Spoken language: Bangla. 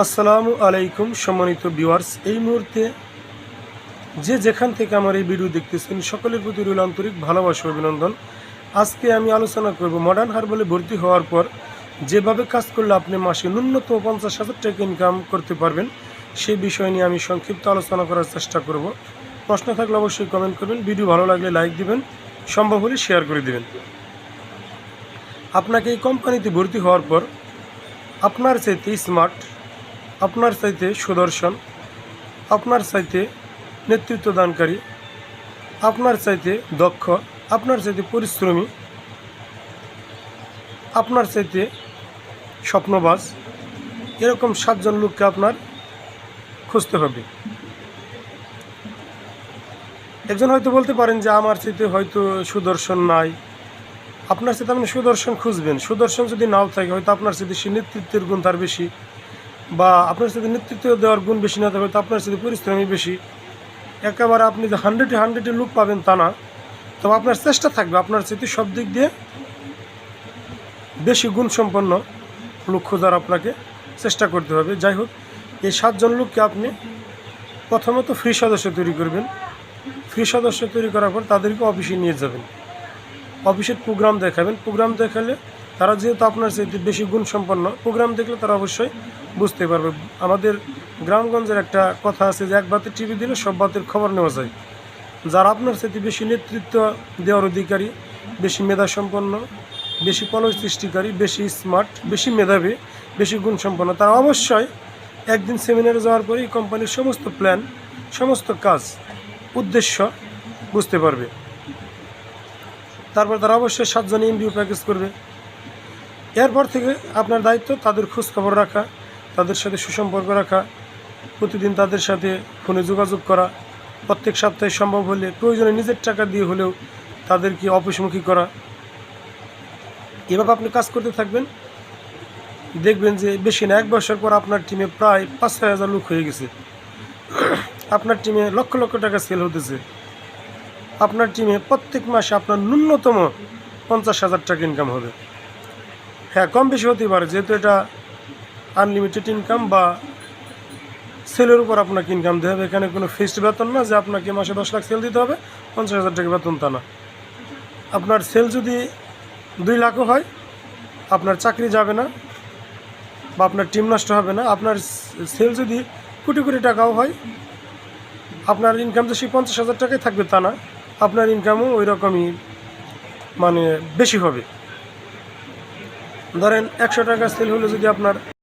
আসসালামু আলাইকুম সম্মানিত ভিউয়ার্স। এই মুহূর্তে যে যেখান থেকে আমার এই ভিডিও দেখতেছেন, সকলের প্রতি রইল আন্তরিক ভালোবাসা অভিনন্দন। আজকে আমি আলোচনা করব মডার্ন হারবালে ভর্তি হওয়ার পর যেভাবে কাজ করলে আপনি মাসে ন্যূনতম পঞ্চাশ হাজার টাকা ইনকাম করতে পারবেন, সেই বিষয় নিয়ে আমি সংক্ষিপ্ত আলোচনা করার চেষ্টা করব। প্রশ্ন থাকলে অবশ্যই কমেন্ট করবেন, ভিডিও ভালো লাগলে লাইক দিবেন, সম্ভব হলে শেয়ার করে দিবেন। আপনাকে এই কোম্পানিতে ভর্তি হওয়ার পর আপনার চাইতে স্মার্ট আপনার চাইতে সুদর্শন, আপনার চাইতে নেতৃত্ব দানকারী, আপনার চাইতে দক্ষ, আপনার চাইতে পরিশ্রমী, আপনার চাইতে স্বপ্নবাজ, এরকম সাতজন লোককে আপনার খুঁজতে হবে। একজন হয়তো বলতে পারেন যে আমার চাইতে হয়তো সুদর্শন নাই। আপনার সাথে আপনি সুদর্শন খুঁজবেন। সুদর্শন যদি নাও থাকে, হয়তো আপনার সাথে সে নেতৃত্বের গুণ তার বেশি। বা আপনার সাথে নেতৃত্ব দেওয়ার গুণ বেশি না থাকে, তো আপনার সাথে পরিশ্রমী বেশি, একেবারে আপনি যে হান্ড্রেডে হান্ড্রেডে লুক পাবেন তা না। তবে আপনার চেষ্টা থাকবে, আপনার সাথে সব দিক দিয়ে বেশি গুণসম্পন্ন লোক খোঁজার আপনাকে চেষ্টা করতে হবে। যাই হোক, এই সাতজন লোককে আপনি প্রথমত ফ্রি সদস্য তৈরি করবেন। ফ্রি সদস্য তৈরি করার পর তাদেরকে অফিসে নিয়ে যাবেন। অফিসের প্রোগ্রাম দেখাবেন। প্রোগ্রাম দেখালে তারা যেহেতু আপনার চাইতে বেশি গুণসম্পন্ন প্রোগ্রাম দেখলে তারা অবশ্যই বুঝতে পারবে। আমাদের গ্রামগঞ্জের একটা কথা আছে যে, এক বাতে টিভি দিলে সব বাতের খবর নেওয়া যায়। যারা আপনার সাথে বেশি নেতৃত্ব দেওয়ার অধিকারী, বেশি মেধা সম্পন্ন বেশি পলয় সৃষ্টিকারী, বেশি স্মার্ট বেশি মেধাবী, বেশি গুণসম্পন্ন, তারা অবশ্যই একদিন সেমিনারে যাওয়ার পরে এই কোম্পানির সমস্ত প্ল্যান সমস্ত কাজ, উদ্দেশ্য বুঝতে পারবে। তারপর তারা অবশ্যই সাতজন এমবিও প্যাকেজ করবে। এরপর থেকে আপনার দায়িত্ব তাদের খোঁজখবর রাখা তাদের সাথে সুসম্পর্ক রাখা, প্রতিদিন তাদের সাথে ফোনে যোগাযোগ করা, প্রত্যেক সপ্তাহে সম্ভব হলে প্রয়োজনে নিজের টাকা দিয়ে হলেও তাদেরকে অফিসমুখী করা। এভাবে আপনি কাজ করতে থাকবেন। দেখবেন যে বেশি না, এক বছর পর আপনার টিমে প্রায় পাঁচ ছয় হাজার লোক হয়ে গেছে। আপনার টিমে লক্ষ লক্ষ টাকা সেল হতেছে। আপনার টিমে প্রত্যেক মাসে আপনার ন্যূনতম পঞ্চাশ হাজার টাকা ইনকাম হবে। হ্যাঁ কম বেশি হতেই পারে, যেহেতু এটা আনলিমিটেড ইনকাম বা সেলের উপর আপনাকে ইনকাম দিতে হবে। এখানে কোনো ফিক্সড বেতন না যে আপনাকে মাসে দশ লাখ সেল দিতে হবে, পঞ্চাশ হাজার টাকা বেতন তা না। আপনার সেল যদি দুই লাখও হয়, আপনার চাকরি যাবে না বা আপনার টিম নষ্ট হবে না, আপনার সেল যদি কোটি কোটি টাকাও হয়, আপনার ইনকাম যে সেই পঞ্চাশ হাজার টাকাই থাকবে তা না, আপনার ইনকামও ওই রকমই মানে বেশি হবে। ধরেন একশো টাকা সেল হলে যদি আপনার